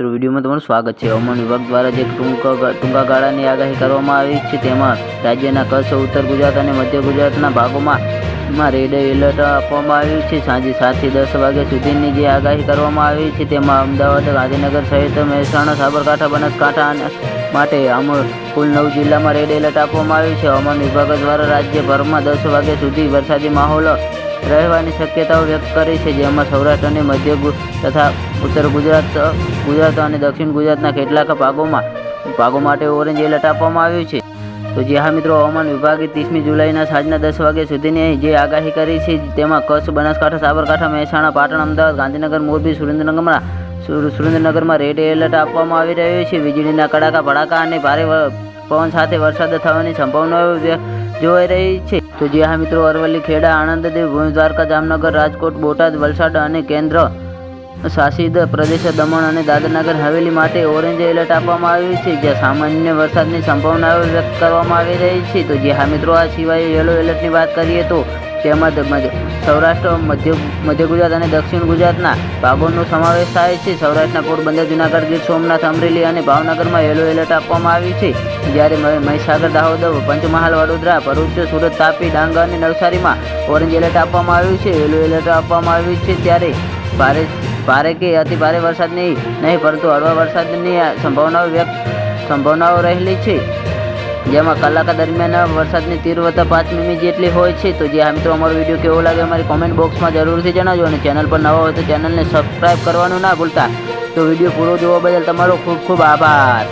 તો વિડીયોમાં તમારું સ્વાગત છે. હવામાન વિભાગ દ્વારા જે ટૂંકા ટૂંકા ગાળાની આગાહી કરવામાં આવી છે, તેમાં રાજ્યના કચ્છ, ઉત્તર ગુજરાત અને મધ્ય ગુજરાતના ભાગોમાં માં રેડ એલર્ટ આપવામાં આવ્યું છે. સાંજે સાતથી દસ વાગ્યા સુધીની જે આગાહી કરવામાં આવી છે, તેમાં અમદાવાદ, ગાંધીનગર સહિત મહેસાણા, સાબરકાંઠા, બનાસકાંઠા અને માટે આમ કુલ નવ જિલ્લામાં રેડ એલર્ટ આપવામાં આવ્યું છે. હવામાન વિભાગ દ્વારા રાજ્યભરમાં દસ વાગ્યા સુધી વરસાદી માહોલ રહેવાની શક્યતાઓ વ્યક્ત કરી છે, જેમાં સૌરાષ્ટ્ર અને મધ્ય તથા ઉત્તર ગુજરાત ગુજરાત અને દક્ષિણ ગુજરાતના કેટલાક ભાગોમાં, ભાગો માટે ઓરેન્જ એલર્ટ આપવામાં આવ્યું છે. તો જે હા મિત્રો, હવામાન વિભાગે ત્રીસમી જુલાઈના સાંજના દસ વાગ્યા સુધીની જે આગાહી કરી છે, તેમાં કચ્છ, બનાસકાંઠા, સાબરકાંઠા, મહેસાણા, પાટણ, અમદાવાદ, ગાંધીનગર, મોરબી, સુરેન્દ્રનગરમાં સુર- સુરેન્દ્રનગરમાં રેડ એલર્ટ આપવામાં આવી રહ્યું છે. વીજળીના કડાકા, ભડાકા અને ભારે પવન સાથે વરસાદ થવાની સંભાવનાઓ જોવાઈ રહી છે. તો જે હા મિત્રો, અરવલ્લી ખેડા આણંદ દેવ ભુજ, દ્વારકા, જામનગર, રાજકોટ, બોટાદ, વલસાડ અને કેન્દ્ર શાસિત પ્રદેશ દમણ અને દાદરનગર હવેલી માટે ઓરેન્જ એલર્ટ આપવામાં આવ્યું છે. જ્યાં સામાન્ય વરસાદની સંભાવનાઓ વ્યક્ત કરવામાં આવી રહી છે. તો જે હા મિત્રો, આ સિવાય યલો એલર્ટની વાત કરીએ તો તેમાં ધ- મધ્ય- સૌરાષ્ટ્ર, મધ્ય મધ્ય ગુજરાત અને દક્ષિણ ગુજરાતના ભાગોનો સમાવેશ થાય છે. સૌરાષ્ટ્રના પોરબંદર, જુનાગઢ, ગીર સોમનાથ, અમરેલી અને ભાવનગરમાં યલો એલર્ટ આપવામાં આવ્યું છે. જ્યારે મહી- મહીસાગર, દાહોદ, પંચમહાલ, વડોદરા, ભરૂચ, સુરત, તાપી ડાંગ અને નવસારીમાં ઓરેન્જ એલર્ટ આપવામાં આવ્યું છે. યલો એલર્ટ આપવામાં આવ્યું છે ત્યારે ભારે ભારે કે અતિ ભારે વરસાદની નહીં પરંતુ હળવા વરસાદની સંભાવનાઓ વ્યક્ત સંભાવનાઓ રહેલી છે. જેમાં કલાક દરમિયાન વરસાદની તીવ્રતા પાંચ મીમી જેટલી હોય છે, તો જે આ મિત્રો, અમારો વીડિયો કેવો લાગે અમારી કોમેન્ટ બોક્સમાં જરૂરથી જણાવજો અને ચેનલ પર નવા હોય તો ચેનલને સબસ્ક્રાઈબ કરવાનું ના ભૂલતા. તો વીડિયો પૂરો જોવા બદલ તમારો ખૂબ ખૂબ આભાર.